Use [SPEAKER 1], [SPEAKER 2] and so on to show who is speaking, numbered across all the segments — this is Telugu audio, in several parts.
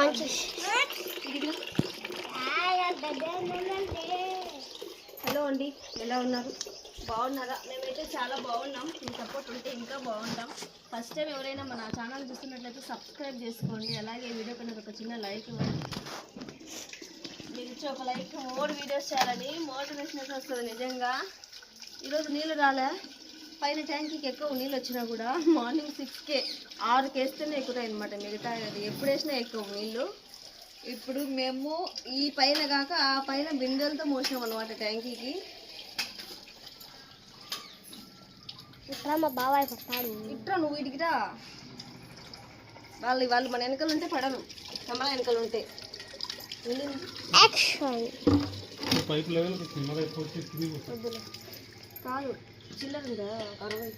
[SPEAKER 1] హలో అండి ఎలా ఉన్నారు? బాగున్నారా? మేమైతే చాలా బాగున్నాం. మీ సపోర్ట్ ఉంటే ఇంకా బాగుంటాం. ఫస్ట్ టైం ఎవరైనా మన ఛానల్ చూస్తున్నట్లయితే సబ్స్క్రైబ్ చేసుకోండి. అలాగే వీడియో పైన ఒక చిన్న లైక్ ఇవ్వండి. మీరు ఒక లైక్ మోర్ వీడియోస్ చేయాలని మోటివేషన్ వస్తుంది నిజంగా. ఈరోజు నీళ్ళు రాలే? పైన ట్యాంకీకి ఎక్కువ నీళ్ళు వచ్చినా కూడా మార్నింగ్ సిక్స్కే ఆరుకి వేస్తేనే ఎక్కుతాయి అనమాట మిగతా అది. ఎప్పుడు వేసినా ఎక్కువ నీళ్ళు. ఇప్పుడు మేము ఈ పైన కాక ఆ పైన బిందెలతో మోసినాం అనమాట ట్యాంకీకి.
[SPEAKER 2] ఇక్కడ మా బాబాయ్ పడతాడు.
[SPEAKER 1] ఇట్రా నువ్వు వీటికిరా వాళ్ళు వాళ్ళు మన వెనకలు ఉంటే పడరు. కమల వెనకలు ఉంటే.
[SPEAKER 2] యాక్షన్
[SPEAKER 3] పైపు లెవెల్
[SPEAKER 1] కాదు. చిల్లర ఉందా అరవై.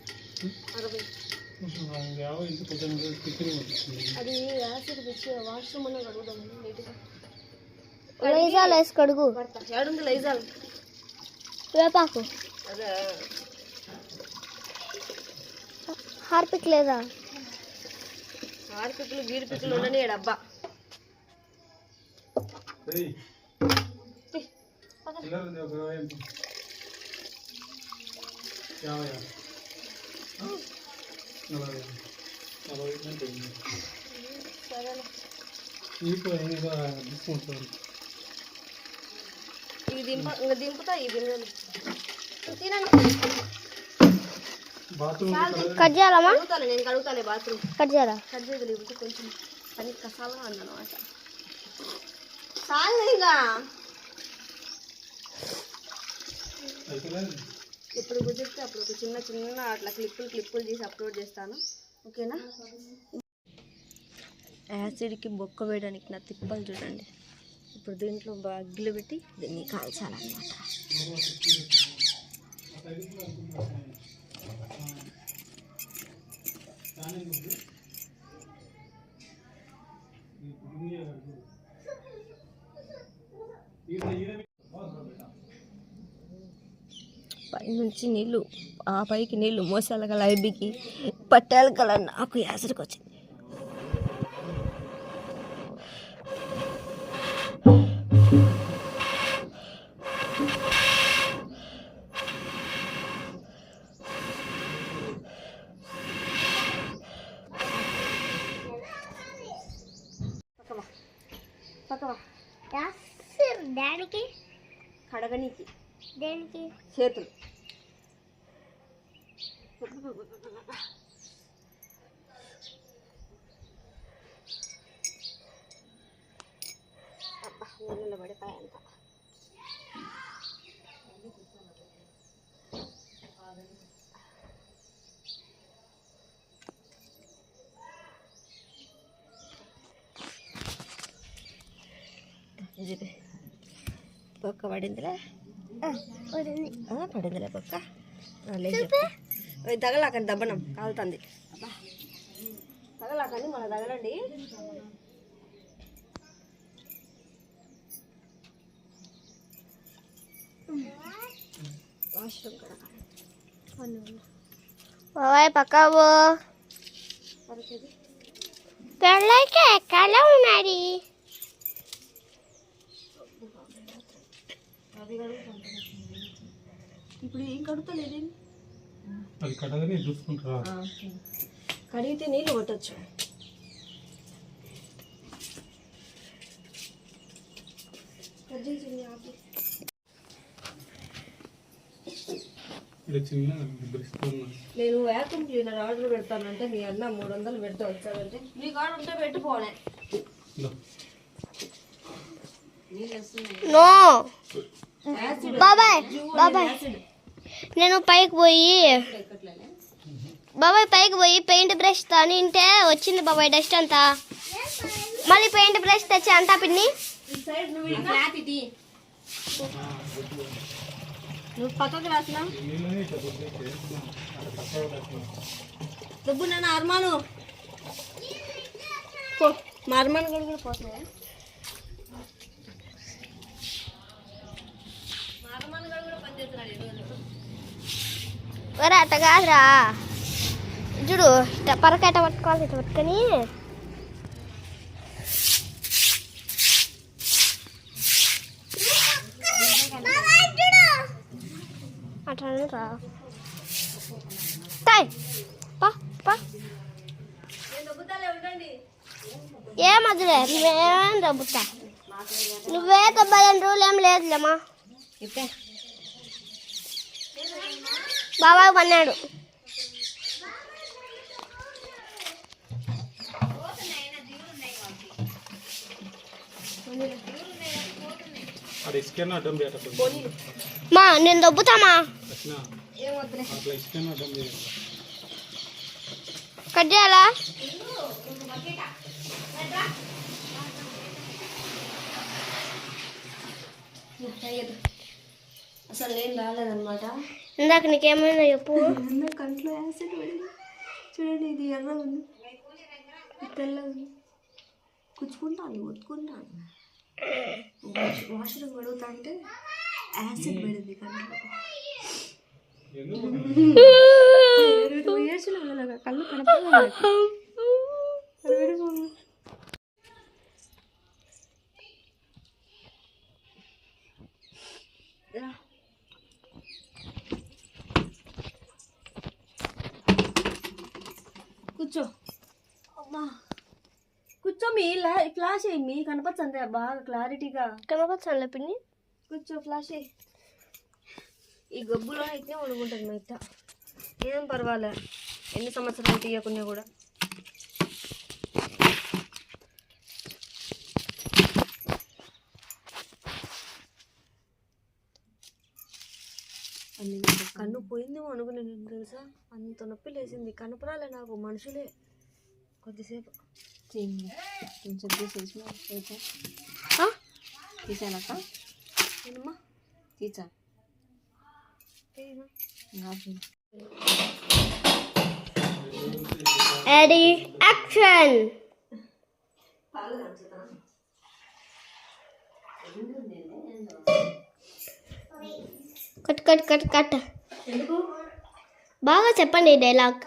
[SPEAKER 1] అది యాసిడ్ తెచ్చి వాష్రూమ్ అన్న కడుగుదామని నీట్గా.
[SPEAKER 2] లైజాల్ వేసి కడుగు
[SPEAKER 1] ఏడుంది లైజాల్?
[SPEAKER 2] వేపాకు
[SPEAKER 1] అదే.
[SPEAKER 2] హార్పిక్ లేదా?
[SPEAKER 1] గీడి పిక్కులు ఉండని డబ్బా.
[SPEAKER 3] చిల్లర ఉంది ఒక ఇరవై ఎంత? యాభై ఆ? నలభై నలభై అంటే డిస్కౌంట్.
[SPEAKER 1] ఇవి దింప ఇంకా దింపుతా. తినండి.
[SPEAKER 3] బాత్రూమ్
[SPEAKER 2] కట్ చేయాలమ్మా
[SPEAKER 1] కడుగుతాలే నేను కడుగుతాలే బాత్రూమ్.
[SPEAKER 2] కట్ చేయాలా?
[SPEAKER 1] కట్ చేయదు ఇప్పుడు కొంచెం పని ఉందన్నమాట చాలు ఇంకా.
[SPEAKER 3] అయిపోలేదు
[SPEAKER 1] ఎప్పుడు కుదిరితే అప్పుడు ఒక చిన్న చిన్న అట్లా క్లిప్పులు క్లిప్పులు తీసి అప్లోడ్ చేస్తాను. ఓకేనా? యాసిడ్కి బొక్క వేయడానికి నా తిప్పలు చూడండి. ఇప్పుడు దీంట్లో బగ్గులు పెట్టి దీన్ని కాల్చాలన్నమాట. పైనుంచి నీళ్ళు ఆ పైకి నీళ్ళు మోసాల గల ఐబికి పట్టాల గల నాకు యాసరికి వచ్చింది.
[SPEAKER 2] దానికి?
[SPEAKER 1] కడగనీకి.
[SPEAKER 2] దేనికి?
[SPEAKER 1] చేతులు. നല്ല പടി പറയണ്ട ഇതിൽ പൊക്ക പടിന്തില? ആ പടിന്തില പൊക്ക. നല്ല ఓయ్, తగలాకండి దబ్బనం కాలుతుంది. తగలాకండి మన తగలండి. వాష్రూమ్
[SPEAKER 2] బాబాయ్ పక్కవు పెళ్ళైతే ఎక్కడ ఉన్నది.
[SPEAKER 1] అది ఇప్పుడు ఏం కడుగుతలేదు
[SPEAKER 3] అది కడగని చూసుకుంటారా
[SPEAKER 1] కడిగితే నీళ్ళు కొట్టచ్చు. నేను వ్యాక్యూమ్ క్లీనర్ ఆర్డర్ పెడతానంటే మీ అన్న మూడు వందలు పెడితే వచ్చాడంటే మీ కాడ ఉంటే పెట్టుకోలే నీళ్ళు వస్తున్నాయి.
[SPEAKER 2] నో. బాబాయ్ బాబాయ్. నేను పైకి పోయి బాబాయ్ పైకి పోయి పెయింట్ బ్రష్ తింటే వచ్చింది బాబాయ్ డస్ట్ అంతా. మళ్ళీ పెయింట్ బ్రష్ తెచ్చా అంతా పిన్ని.
[SPEAKER 1] నువ్వు పక్కకు రాసిన? దుబ్బు నన్ను అర్మాను మా అర్మాను కూడా కూడా పోతున్నావా
[SPEAKER 2] మరి అట్ట కాదురా. చూడు పరక అట్ట పట్టుకోవాలి ఇట్ట పట్టుకొని. రా తాయ్ పా పా. ఏ మధులే నువ్వేం దబ్బుతా? నువ్వే దెబ్బలని రూల్ ఏం లేదులేమ్మా. పన్నాడు
[SPEAKER 3] చేయటప్పుడు
[SPEAKER 2] మా నేను దొబ్బుతామా?
[SPEAKER 1] వద్దులే.
[SPEAKER 3] అట్లా ఇసుకైనా అడ్డం చేయాలి
[SPEAKER 2] కట్ చేయాలా
[SPEAKER 1] అసలు ఏం రాలేదన్నమాట
[SPEAKER 2] ఇందాక నీకేమైనా చెప్పు
[SPEAKER 1] అందరు కంట్లో యాసిడ్ పడింది చూడండి ఇది ఎర్ర ఉంది ఇది తెల్ల ఉంది కుచ్చుకుంటాను ఒత్తుకుంటాను వాష్రూమ్ కడుగుతా అంటే యాసిడ్ పడింది కంట్లో
[SPEAKER 3] ఎందుకు
[SPEAKER 1] ఏడ్చిన కళ్ళు కనపడలేదు కూర్చో అమ్మా కూర్చో మీ లా- ఫ్లాష్ అయ్యి మీ కనపచ్చండి బాగా క్లారిటీగా.
[SPEAKER 2] కనపచ్చాను పిన్ని?
[SPEAKER 1] కూర్చో ఫ్లాష్ అయ్యి ఈ గబ్బులో అయితే వండుకుంటుంది మా ఇట్ట ఏం పర్వాలే. ఎన్ని సంవత్సరాలు తీయకున్నా కూడా. కన్ను పోయిందేమో అనుకున్నాను నేను తెలుసా? అంత నొప్పి లేచింది. కనపరాలే నాకు మనుషులే. కొద్దిసేపు. కొంచెం తీసేసి
[SPEAKER 2] ఆ?
[SPEAKER 1] తీసానక్క తీసా
[SPEAKER 2] ready action cut cut cut cut
[SPEAKER 1] ఎందుకు?
[SPEAKER 2] బాగా చెప్పండి డైలాగ్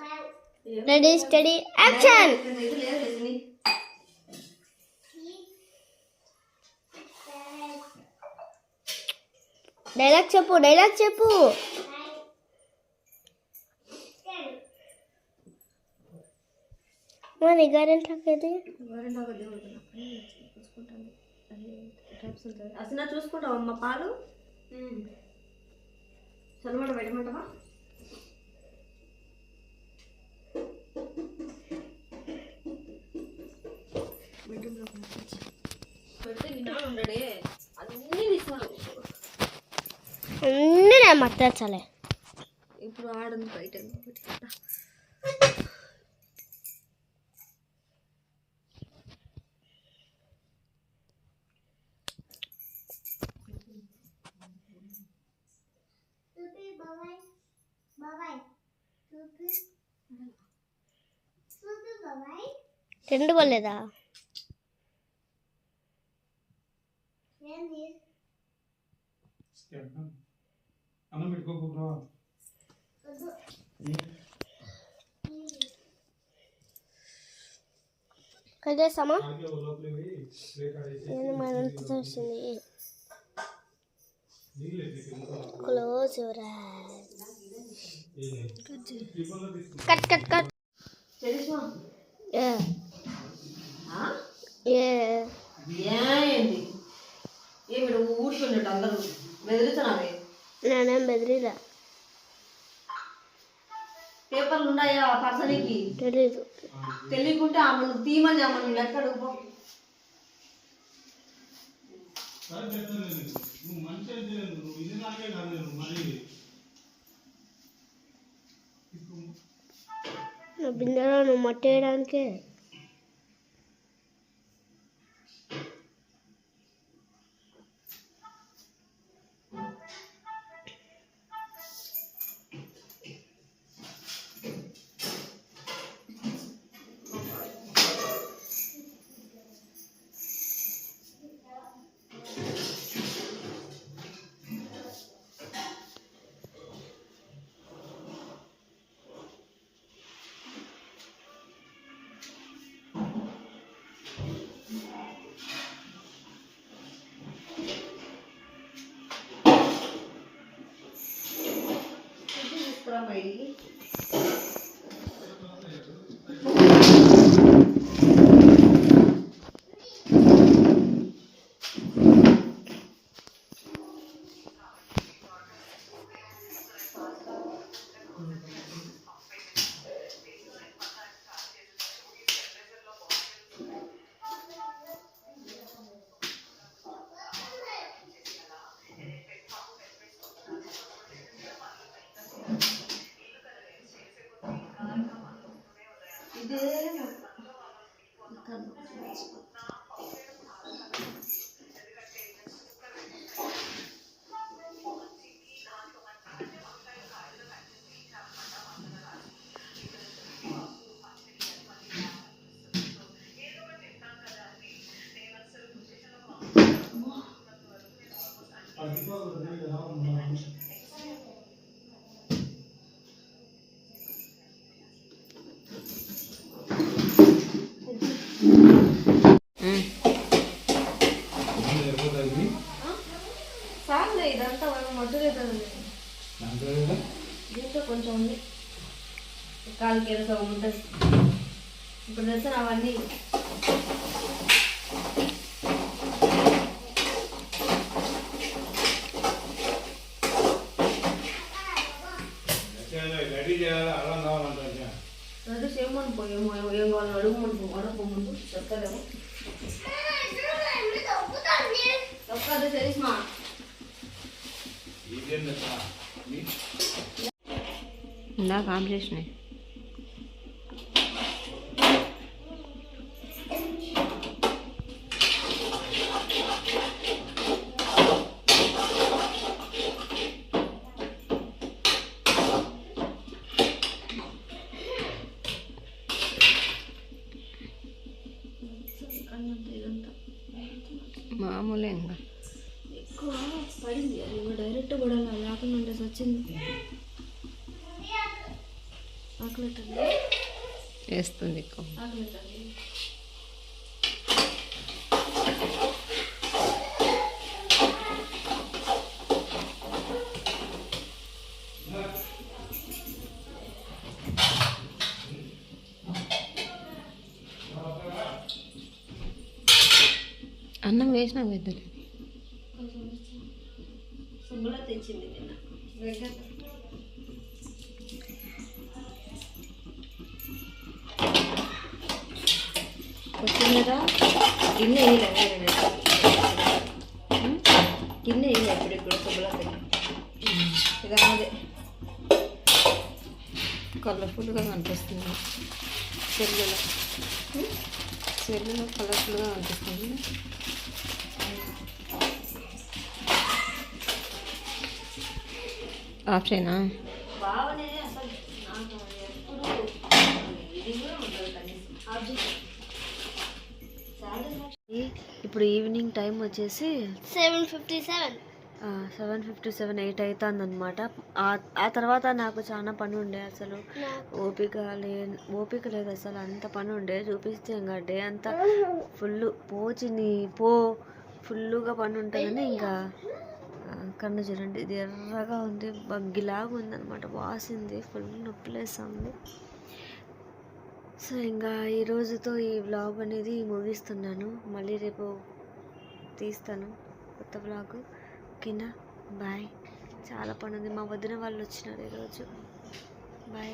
[SPEAKER 2] రెడీ స్టడీ యాక్షన్
[SPEAKER 1] ఇది లేదు రజని
[SPEAKER 2] డైలాగ్ చెప్పు డైలాగ్ చెప్పు. మరి
[SPEAKER 1] డ్రాప్స్ ఉంటుంది అసలు చూసుకుంటావు అమ్మ పాలు? చల్లమాట పెట్టమంటావా? విన్నాడు ఉండడే అన్నీ
[SPEAKER 2] నేను మర్తలే
[SPEAKER 1] ఇప్పుడు ఆడంది బయట
[SPEAKER 2] రెండు పోలేదా
[SPEAKER 3] అన్నం పెట్టుకోకుండా
[SPEAKER 2] కదేసామా నేను మనంత
[SPEAKER 3] ఎత్తి
[SPEAKER 2] క్లోజ్ కట్ కట్ కట్.
[SPEAKER 1] తెలుసా?
[SPEAKER 2] ఏ ఏ
[SPEAKER 1] ఏంటి ఏమి ఊడుకున్నట్టు అందరూ. బెదిరిస్తున్నావే
[SPEAKER 2] నేనేం బెదిరిలా?
[SPEAKER 1] పేపర్లు ఉన్నాయా ఆ పర్సనికి?
[SPEAKER 2] తెలీదు.
[SPEAKER 1] తెలియకుంటే ఆమెను తీయమని ఆమెను లెక్క అడుగుపో
[SPEAKER 2] బిందెలో నువ్వు మట్టి వేయడానికే.
[SPEAKER 1] otra ఇదే సాగులే చెప్తారేమో చెప్తాదే తెలుసుమా?
[SPEAKER 4] ఇందాక వేస్తుంది అన్నం వేసినా
[SPEAKER 1] సుబ్బుల తెచ్చింది వచ్చిందా గిన్నె వేయలే? గిన్నె వేయలే ఇప్పుడు ఇప్పుడు సుబ్బుల ఇది అన్నదే
[SPEAKER 4] కలర్ఫుల్గా కనిపిస్తుంది. సెల్లులో. సెల్లులో కలర్ఫుల్గా కనిపిస్తుంది. ఆప్షనా?
[SPEAKER 1] ఇప్పుడు ఈవినింగ్ టైం వచ్చేసి
[SPEAKER 2] seven fifty seven.
[SPEAKER 1] Seven fifty seven eight అవుతుంది అనమాట ఆ తర్వాత నాకు చాలా పని ఉండే అసలు ఓపిక లే ఓపిక లేదు అసలు అంత పని ఉండే చూపిస్తే ఇంకా డే అంతా ఫుల్ పోచిని పో ఫుల్గా పని ఉంటుందని ఇంకా కన్ను చూడండి ఇది ఎర్రగా ఉంది బగ్గిలాగా ఉంది అనమాట వాసింది ఫుల్ నొప్పిలేస్తుంది సో ఇంకా ఈ రోజుతో ఈ వ్లాగ్ అనేది ముగిస్తున్నాను. మళ్ళీ రేపు తీస్తాను కొత్త వ్లాగ్ ఓకేనా? బాయ్. చాలా పని ఉంది మా వదిన వాళ్ళు వచ్చినారు ఈరోజు. బాయ్